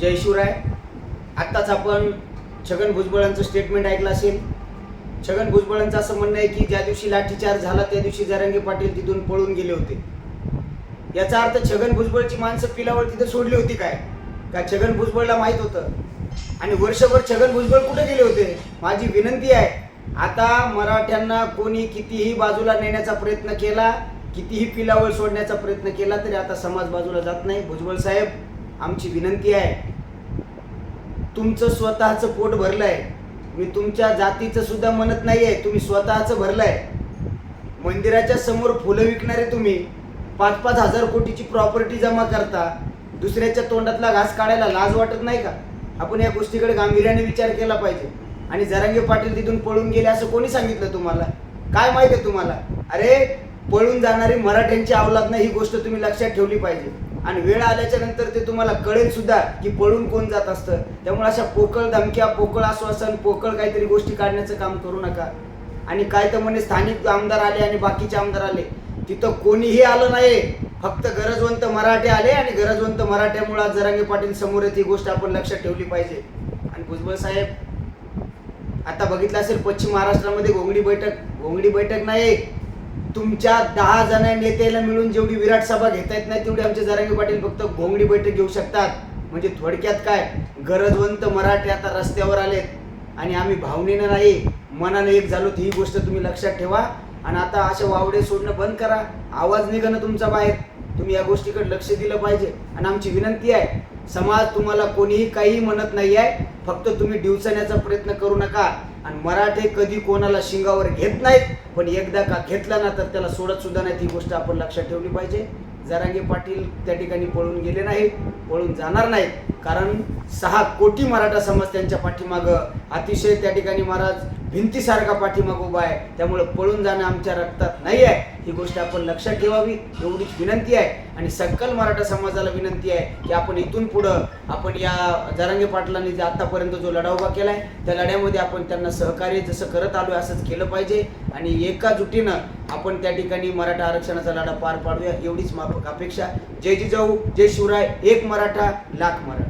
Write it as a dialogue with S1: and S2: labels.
S1: जय शिवराय. आत्ताच आपण छगन भुजबळांचं स्टेटमेंट ऐकलं असेल. छगन भुजबळांचं असं म्हणणं आहे की ज्या दिवशी लाठीचार्ज झाला त्या दिवशी जरांगे पाटील तिथून पळून गेले होते. याचा अर्थ छगन भुजबळची माणसं पिलावर तिथे सोडली होती काय? का छगन भुजबळला माहीत होतं? आणि वर्षभर छगन भुजबळ कुठे गेले होते? माझी विनंती आहे आता मराठ्यांना कोणी कितीही बाजूला नेण्याचा प्रयत्न केला कितीही पिलावळ सोडण्याचा प्रयत्न केला तरी आता समाज बाजूला जात नाही. भुजबळ साहेब आमची विनंती आहे. तुमचं स्वतःचं पोट भरलंय. मी तुमच्या जातीचं सुद्धा म्हणत नाहीये. तुम्ही स्वतःचं भरलंय. मंदिराच्या समोर फुलं विकणारे तुम्ही. पाच पाच हजार कोटीची प्रॉपर्टी जमा करता. दुसऱ्याच्या तोंडातला घास काढायला लाज वाटत नाही का? आपण या गोष्टीकडे गांभीर्याने विचार केला पाहिजे. आणि जरांगे पाटील तिथून पळून गेले असं कोणी सांगितलं तुम्हाला? काय माहिती आहे तुम्हाला? अरे पळून जाणारी मराठ्यांची अवलाद नाही ही गोष्ट तुम्ही लक्षात ठेवली पाहिजे. आणि वेळ आल्याच्यानंतर ते तुम्हाला कळेल सुद्धा की पळून कोण जात असतं. त्यामुळे अशा पोकळ धमक्या पोकळ आश्वासन पोकळ काहीतरी गोष्टी काढण्याचं काम करू नका. आणि काय तर म्हणे स्थानिक आमदार आले आणि बाकीचे आमदार आले. तिथं कोणीही आलं नाही. फक्त गरजवंत मराठे आले आणि गरजवंत मराठ्यामुळे आज जरांगे पाटील समोर येते ही गोष्ट आपण लक्षात ठेवली पाहिजे. आणि भुजबळ साहेब आता बघितलं असेल पश्चिम महाराष्ट्रामध्ये घोंगडी बैठक घोंगडी बैठक नाही. तुमच्या दहा जण नेत्याला मिळून जेवढी विराट सभा घेता येत नाही तेवढी आमचे जरांगे पाटील फक्त घोंगडी बैठक घेऊ शकतात. म्हणजे थोडक्यात काय? गरजवंत मराठे आता रस्त्यावर आलेत आणि आम्ही भावनेनं नाही मनाने एक झालो ही गोष्ट तुम्ही लक्षात ठेवा. आणि आता असे वावडे सोडणं बंद करा. आवाज निघणं तुमचा बाहेर. तुम्ही या गोष्टीकडे लक्ष दिलं पाहिजे. आणि आमची विनंती आहे समाज तुम्हाला कोणीही काहीही म्हणत नाही आहे फक्त तुम्ही डिवचण्याचा प्रयत्न करू नका. आणि मराठे कधी कोणाला शिंगावर घेत नाहीत पण एकदा का घेतला ना तर त्याला सोडत सुद्धा नाही ही गोष्ट आपण लक्षात ठेवली पाहिजे. जरांगे पाटील त्या ठिकाणी पळून गेले नाहीत पळून जाणार नाहीत. कारण सहा कोटी मराठा समाज त्यांच्या पाठीमागं अतिशय त्या ठिकाणी महाराज भिंतीसारखा पाठीमाग उभा आहे. त्यामुळे पळून जाणं आमच्या रक्तात नाही आहे. ही गोष्ट आपण लक्षात ठेवावी एवढीच विनंती आहे. आणि सकल मराठा समाजाला विनंती आहे की आपण इथून पुढं आपण या जरांगे पाटलांनी जे आतापर्यंत जो लढा उभा केला आहे त्या लढ्यामध्ये आपण त्यांना सहकार्य जसं करत आलो आहे असंच केलं पाहिजे. आणि एका जुटीनं आपण त्या ठिकाणी मराठा आरक्षणाचा लढा पार पाडूया एवढीच माफक अपेक्षा. जय जिजाऊ जय शिवराय एक मराठा लाख मराठा.